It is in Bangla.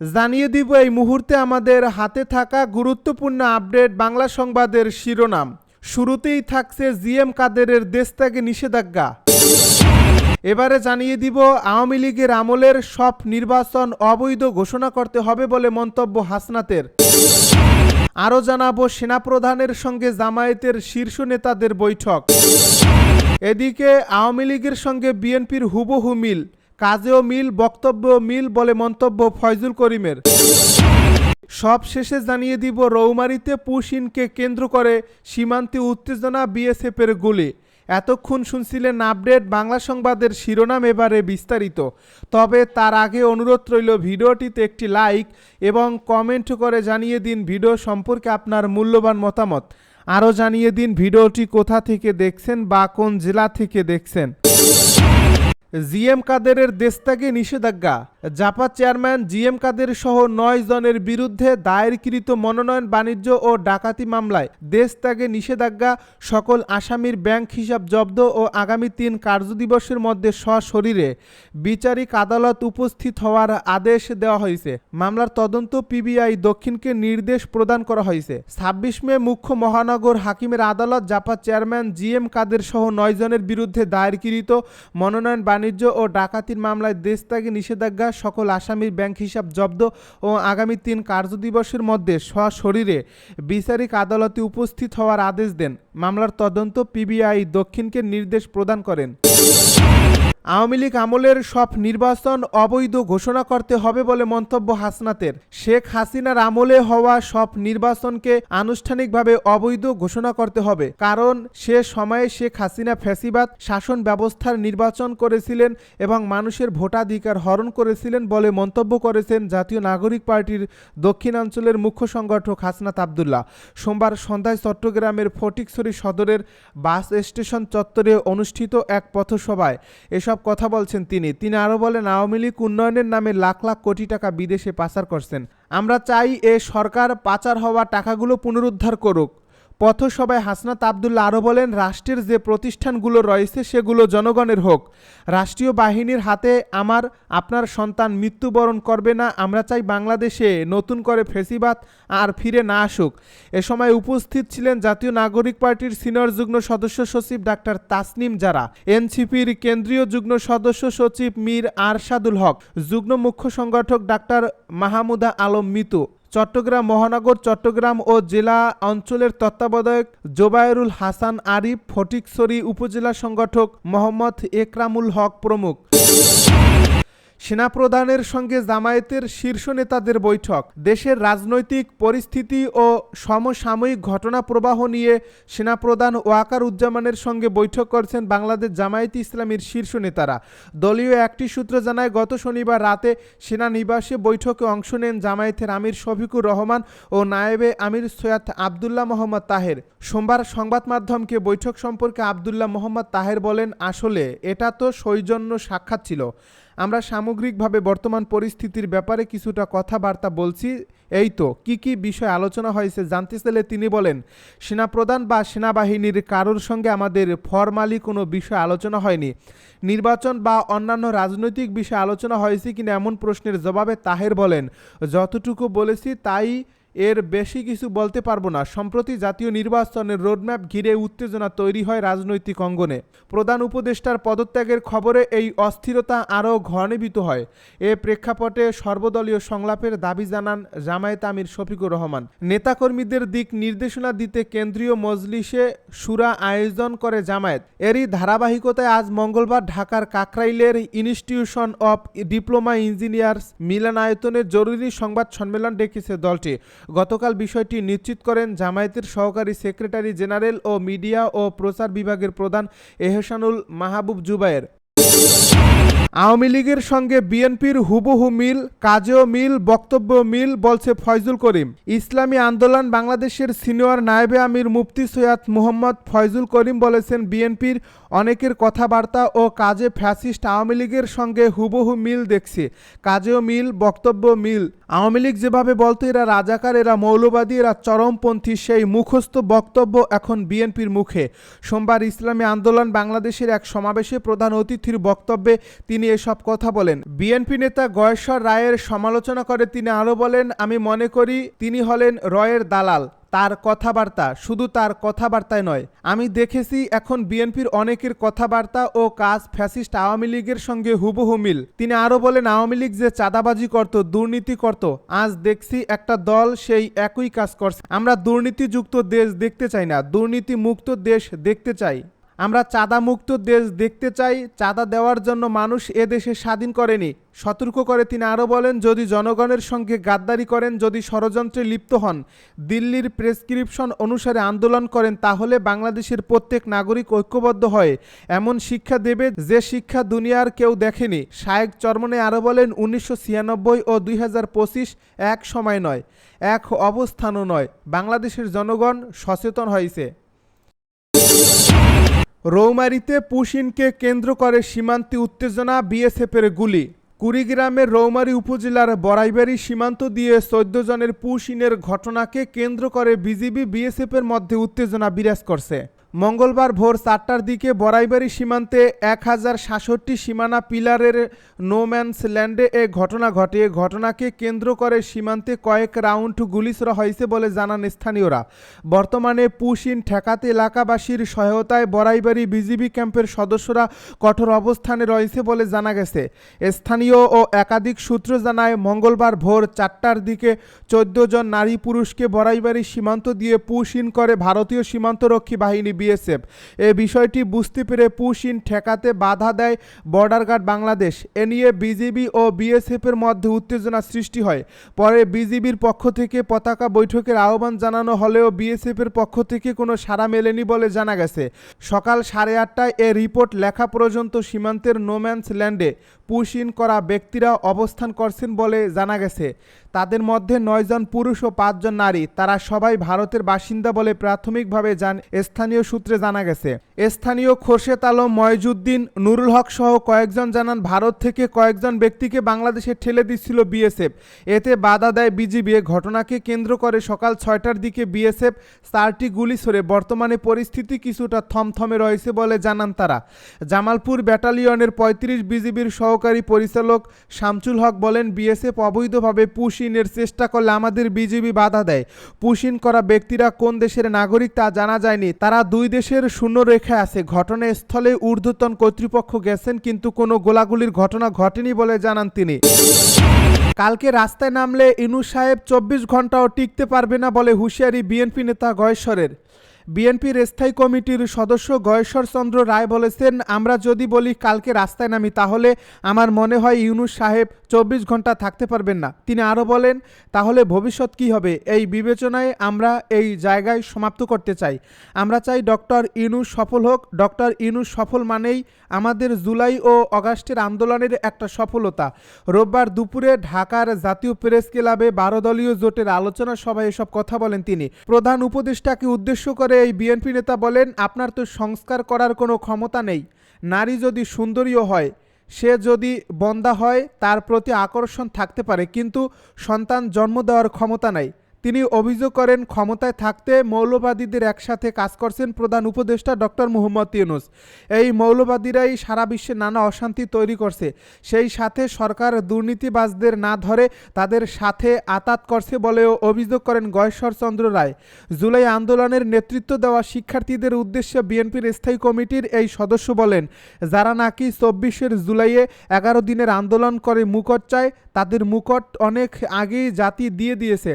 জানিয়ে দিব এই মুহূর্তে আমাদের হাতে থাকা গুরুত্বপূর্ণ আপডেট বাংলা সংবাদের শিরোনাম। শুরুতেই থাকছে জিএম কাদেরের দেশত্যাগে নিষেধাজ্ঞা। এবারে জানিয়ে দিব, আওয়ামী লীগের আমলের সব নির্বাচন অবৈধ ঘোষণা করতে হবে বলে মন্তব্য হাসনাতের। আরও জানাব, সেনাপ্রধানের সঙ্গে জামায়াতের শীর্ষ নেতাদের বৈঠক। এদিকে আওয়ামী লীগের সঙ্গে বিএনপির হুবহু মিল। কাজেও মিল বক্তব্য মিল বলে মন্তব্য ফয়জুল করিমের। সব শেষে জানিয়ে দিব, রৌমারিতে পুশিনকে কেন্দ্র করে সীমান্তে উত্তেজনা বিএসএফের গুলি। এতক্ষণ শুনছিলেন আপডেট বাংলা সংবাদের শিরোনাম এবারে বিস্তারিত। তবে তার আগে অনুরোধ রইল ভিডিওটিতে একটি লাইক এবং কমেন্ট করে জানিয়ে দিন ভিডিও সম্পর্কে আপনার মূল্যবান মতামত। আরও জানিয়ে দিন ভিডিওটি কোথা থেকে দেখছেন বা কোন জেলা থেকে দেখছেন। জিএম কাদেরের দেশত্যাগে নিষেধাজ্ঞা। জাপা চেয়ারম্যান জিএম কাদের সহ নয় জনের বিরুদ্ধে দায়েরকৃত মনোনয়ন, বাণিজ্য ও ডাকাতি মামলায় দেশত্যাগে নিষেধাজ্ঞা, সকল আসামির ব্যাংক হিসাব জব্দ ও আগামী তিন কার্যদিবসের মধ্যে সশরীরে বিচারিক আদালত উপস্থিত হওয়ার আদেশ দেওয়া হয়েছে। মামলার তদন্ত পিবিআই দক্ষিণকে নির্দেশ প্রদান করা হয়েছে। ছাব্বিশ মে মুখ্য মহানগর হাকিমের আদালত জাপা চেয়ারম্যান জিএম কাদের সহ নয় জনের বিরুদ্ধে দায়েরকৃত মনোনয়ন, বাণিজ্য ও ডাকাতির মামলায় দেশত্যাগে নিষেধাজ্ঞা সকল আসামির ব্যাংক হিসাব জব্দ ও আগামী তিন কার্যদিবসের মধ্যে সশরীরে বিচারিক আদালতে উপস্থিত হওয়ার আদেশ দেন। মামলার তদন্ত পিবিআই দক্ষিণকে নির্দেশ প্রদান করেন। আওয়ামী লীগ আমলের সব নির্বাচন অবৈধ ঘোষণা করতে হবে বলে মন্তব্য হাসনাতের। শেখ হাসিনার আমলে হওয়া সব নির্বাচনকে আনুষ্ঠানিকভাবে অবৈধ ঘোষণা করতে হবে। কারণ সে সময়ে শেখ হাসিনা ফ্যাসিবাদ, শাসন ব্যবস্থার নির্বাচন করেছিলেন এবং মানুষের ভোটাধিকার হরণ করেছিলেন বলে মন্তব্য করেছেন জাতীয় নাগরিক পার্টির দক্ষিণাঞ্চলের মুখ্য সংগঠক হাসনাত আবদুল্লাহ। সোমবার সন্ধ্যায় চট্টগ্রামের ফটিকছড়ি সদরের বাস স্টেশন চত্বরে অনুষ্ঠিত এক পথসভায় এসব কথা বলছেন তিনি। তিনি আরও বলেন, আওয়ামী লীগ উন্নয়নের নামে লাখ লাখ কোটি টাকা বিদেশে পাচার করছেন। আমরা চাই এ সরকার পাচার হওয়া টাকাগুলো পুনরুদ্ধার করুক। পথসভায় হাসনাত আবদুল্লা আরও বলেন, রাষ্ট্রের যে প্রতিষ্ঠানগুলো রয়েছে সেগুলো জনগণের হোক। রাষ্ট্রীয় বাহিনীর হাতে আমার, আপনার সন্তান মৃত্যুবরণ করবে না। আমরা চাই বাংলাদেশে নতুন করে ফেসিবাদ আর ফিরে না আসুক। এ সময় উপস্থিত ছিলেন জাতীয় নাগরিক পার্টির সিনিয়র যুগ্ম সদস্য সচিব ডাক্তার তাসনিম জারা, এনসিপির কেন্দ্রীয় যুগ্ম সদস্য সচিব মীর আরশাদুল হক, যুগ্ম মুখ্য সংগঠক ডাক্তার মাহমুদা আলম মিতু চট্টগ্রাম, মহানগর, চট্টগ্রাম ও জেলা অঞ্চলের তত্ত্বাবধায়ক জোবায়রুল হাসান আরিফ ফটিকছড়ি উপজেলা সংগঠক মোহাম্মদ একরামুল হক প্রমুখ। সেনাপ্রধানের সঙ্গে জামায়াতের শীর্ষ নেতাদের বৈঠক। দেশের রাজনৈতিক পরিস্থিতি ও সমসাময়িক ঘটনা প্রবাহ নিয়ে সেনাপ্রধান ওয়াকার উজ্জামানের সঙ্গে বৈঠক করছেন বাংলাদেশ জামায়াত ইসলামীর শীর্ষ নেতারা। দলীয় একটি সূত্র জানায়, গত শনিবার রাতে সেনানিবাসে বৈঠকে অংশ নেন জামায়াতের আমির শফিকুর রহমান ও নায়েবে আমির সৈয়দ আবদুল্লাহ মোহাম্মদ তাহের। সোমবার সংবাদ মাধ্যমকে বৈঠক সম্পর্কে আবদুল্লাহ মোহাম্মদ তাহের বলেন, আসলে এটা তো সৌজন্য সাক্ষাৎ ছিল। আমরা সামগ্রিকভাবে বর্তমান পরিস্থিতির ব্যাপারে কিছুটা কথাবার্তা বলছি। এই তো, কি কি বিষয় আলোচনা হয়েছে জানতে চাইলে তিনি বলেন, সেনাপ্রধান বা সেনাবাহিনীর কারোর সঙ্গে আমাদের ফরমালি কোনো বিষয় আলোচনা হয়নি। নির্বাচন বা অন্যান্য রাজনৈতিক বিষয় আলোচনা হয়েছে কিনা এমন প্রশ্নের জবাবে তাহের বলেন, যতটুকু বলেছি তাই এর বেশি কিছু বলতে পারব না। সম্প্রতি জাতীয় নির্বাচনের রোডম্যাপ ঘিরে উত্তেজনা তৈরি হয় রাজনৈতিক অঙ্গনে। প্রধান উপদেষ্টার পদত্যাগের খবরে এই অস্থিরতা আরও ঘনীভূত হয়। এ প্রেক্ষাপটে সর্বদলীয় সংলাপের দাবি জানান জামায়াত আমির শফিকুর রহমান। নেতাকর্মীদের দিক নির্দেশনা দিতে কেন্দ্রীয় মজলিসে সুরা আয়োজন করে জামায়াত। এরই ধারাবাহিকতায় আজ মঙ্গলবার ঢাকার কাকরাইলের ইনস্টিটিউশন অব ডিপ্লোমা ইঞ্জিনিয়ার্স মিলনায়তনে জরুরি সংবাদ সম্মেলন ডেকেছে দলটি। গতকাল বিষয়টি নিশ্চিত করেন জামায়াতের সহকারী সেক্রেটারি জেনারেল ও মিডিয়া ও প্রচার বিভাগের প্রধান এহসানুল মাহবুব জুবায়ের। আওয়ামী লীগের সঙ্গে বিএনপির হুবহু মিল, কাজেও মিল বক্তব্য মিল বলছে ফয়জুল করিম। ইসলামী আন্দোলন বাংলাদেশের সিনিয়র নায়েবে আমির মুফতি সৈয়দ মোহাম্মদ ফয়জুল করিম বলেছেন, বিএনপির অনেকের কথাবার্তা ও কাজে ফ্যাসিস্ট আওয়ামী লীগের সঙ্গে হুবহু মিল দেখছে, কাজেও মিল বক্তব্য মিল। আওয়ামী লীগ যেভাবে বলতো, এরা রাজাকার, এরা মৌলবাদী, এরা চরমপন্থী, সেই মুখস্থ বক্তব্য এখন বিএনপির মুখে। সোমবার ইসলামী আন্দোলন বাংলাদেশের এক সমাবেশে প্রধান অতিথির বক্তব্যে তিনি তিনি এসব কথা বলেন। বিএনপি নেতা গয়েশ্বর রায়ের সমালোচনা করে তিনি আরও বলেন, আমি মনে করি তিনি হলেন রয়ের দালাল। তার কথাবার্তা শুধু তার কথাবার্তায় নয়। আমি দেখেছি এখন বিএনপির অনেকের কথাবার্তা ও কাজ ফ্যাসিস্ট আওয়ামী লীগের সঙ্গে হুবহু মিল। তিনি আরও বলেন, আওয়ামী লীগ যে চাঁদাবাজি করত, দুর্নীতি করত, আজ দেখছি একটা দল সেই একই কাজ করছে। আমরা দুর্নীতিযুক্ত দেশ দেখতে চাই না দুর্নীতি মুক্ত দেশ দেখতে চাই। আমরা চাঁদা মুক্ত দেশ দেখতে চাই, চাঁদা দেওয়ার জন্য মানুষ এ দেশে স্বাধীন করেনি। সতর্ক করে তিনি আরও বলেন, যদি জনগণের সঙ্গে গাদ্দারি করেন, যদি ষড়যন্ত্রে লিপ্ত হন, দিল্লির প্রেসক্রিপশন অনুসারে আন্দোলন করেন, তাহলে বাংলাদেশের প্রত্যেক নাগরিক ঐক্যবদ্ধ হয়। এমন শিক্ষা দেবে যে শিক্ষা দুনিয়ার কেউ দেখেনি। শায়েক চরমনে আরও বলেন, উনিশশো ছিয়ানব্বই ও দুই এক সময় নয়, এক অবস্থানও নয়। বাংলাদেশের জনগণ সচেতন হয়েছে। রৌমারিতে পুশিনকে কেন্দ্র করে সীমান্তে উত্তেজনা বিএসএফের গুলি। কুড়িগ্রামের রৌমারি উপজেলার বড়াইবাড়ি সীমান্ত দিয়ে চোদ্দ জনের পুশিনের ঘটনাকে কেন্দ্র করে বিজিবি বিএসএফের মধ্যে উত্তেজনা বিরাজ করছে। মঙ্গলবার ভোর চারটার দিকে বড়াইবাড়ি সীমান্তে এক হাজার সাতষট্টি সীমানা পিলারের নোম্যান্স ল্যান্ডে এ ঘটনা ঘটে। ঘটনাকে কেন্দ্র করে সীমান্তে কয়েক রাউন্ড গুলি ছোড়া হয়েছে বলে জানান স্থানীয়রা। বর্তমানে পুশিন ঠেকাতে এলাকাবাসীর সহায়তায় বড়াইবাড়ি বিজিবি ক্যাম্পের সদস্যরা কঠোর অবস্থানে রয়েছে বলে জানা গেছে। স্থানীয় ও একাধিক সূত্র জানায়, মঙ্গলবার ভোর চারটার দিকে চোদ্দ জন নারী পুরুষকে বড়াইবাড়ি সীমান্ত দিয়ে পুশিন করে ভারতীয় সীমান্তরক্ষী বাহিনী বিএসএফ। এ বিষয়টি বুঝতে পেরে পুশিন ঠেকাতে বাধা দেয় বর্ডার গার্ড বাংলাদেশ। এ নিয়ে বিজিবি ও বিএসএফের মধ্যে উত্তেজনা সৃষ্টি হয়। পরে বিজিবির পক্ষ থেকে পতাকা বৈঠকের আহ্বান জানানো হলেও বিএসএফের পক্ষ থেকে কোনো সাড়া মেলেনি বলে জানা গেছে। সকাল সাড়ে আটটায় এ রিপোর্ট লেখা পর্যন্ত সীমান্তের নোম্যান্স ল্যান্ডে পুশ ইন করা ব্যক্তিরা অবস্থান করছেন বলে জানা গেছে। তাদের মধ্যে নয়জন পুরুষ ও পাঁচজন নারী। তারা সবাই ভারতের বাসিন্দা বলে প্রাথমিকভাবে জান স্থানীয় সূত্রে জানা গেছে। স্থানীয় খোরশেদ আলম, ময়জুদ্দিন, নুরুল হক সহ কয়েকজন জানান, ভারত থেকে কয়েকজন ব্যক্তিকে বাংলাদেশে ঠেলে দিচ্ছিল বিএসএফ। এতে বাধা দেয় বিজিবি। ঘটনাকে কেন্দ্র করে সকাল ছয়টার দিকে বিএসএফ চারটি গুলি ছড়ে বর্তমানে পরিস্থিতি কিছুটা থমথমে রয়েছে বলে জানান তারা। জামালপুর ব্যাটালিয়নের পঁয়ত্রিশ বিজিবির সহকারী পরিচালক শামচুল হক বলেন, বিএসএফ অবৈধভাবে পুশিনের চেষ্টা করলে আমাদের বিজিবি বাধা দেয়। পুশিন করা ব্যক্তিরা কোন দেশের নাগরিক তা জানা যায়নি। তারা দুই দেশের শূন্য রেখা আছে। ঘটনাস্থলে ঊর্ধ্বতন কর্তৃপক্ষ গেছেন, কিন্তু কোনো গোলাগুলির ঘটনা ঘটেনি বলে জানান তিনি। কালকে রাস্তায় নামলে ইনু সাহেব চব্বিশ ঘন্টাও টিকতে পারবে না বলে হুঁশিয়ারি বিএনপি নেতা গয়েশ্বরের। বিএনপির স্থায়ী কমিটির সদস্য গয়েশ্বর চন্দ্র রায় বলেছেন, আমরা যদি বলি কালকে রাস্তায় নামি, তাহলে আমার মনে হয় ইউনুস সাহেব চব্বিশ ঘণ্টা থাকতে পারবেন না। তিনি আরও বলেন, তাহলে ভবিষ্যৎ কি হবে? এই বিবেচনায় আমরা এই জায়গায় সমাপ্ত করতে চাই। আমরা চাই ডক্টর ইউনুস সফল হোক। ডক্টর ইউনুস সফল মানেই আমাদের জুলাই ও অগাস্টের আন্দোলনের একটা সফলতা। রোববার দুপুরে ঢাকার জাতীয় প্রেস ক্লাবে বারো দলীয় জোটের আলোচনা সভায় এসব কথা বলেন তিনি। প্রধান উপদেষ্টাকে উদ্দেশ্য করে এই বিএনপি নেতা বলেন, আপনার তো সংস্কার করার কোনো ক্ষমতা নেই। নারী যদি সুন্দরীও হয়, সে যদি বন্দা হয়, তার প্রতি আকর্ষণ থাকতে পারে, কিন্তু সন্তান জন্ম দেওয়ার ক্ষমতা নাই। তিনি অভিযোগ করেন, ক্ষমতায় থাকতে মৌলবাদীদের একসাথে কাজ করছেন প্রধান উপদেষ্টা ডক্টর মুহম্মদ ইউনুস। এই মৌলবাদীরাই সারা বিশ্বে নানা অশান্তি তৈরি করছে। সেই সাথে সরকার দুর্নীতিবাজদের না ধরে তাদের সাথে আতাত করছে বলেও অভিযোগ করেন গয়েশ্বর চন্দ্র রায়। জুলাই আন্দোলনের নেতৃত্ব দেওয়া শিক্ষার্থীদের উদ্দেশ্যে বিএনপির স্থায়ী কমিটির এই সদস্য বলেন, যারা নাকি চব্বিশের জুলাইয়ে এগারো দিনের আন্দোলন করে মুকট চায়, তাদের মুকট অনেক আগেই জাতি দিয়ে দিয়েছে।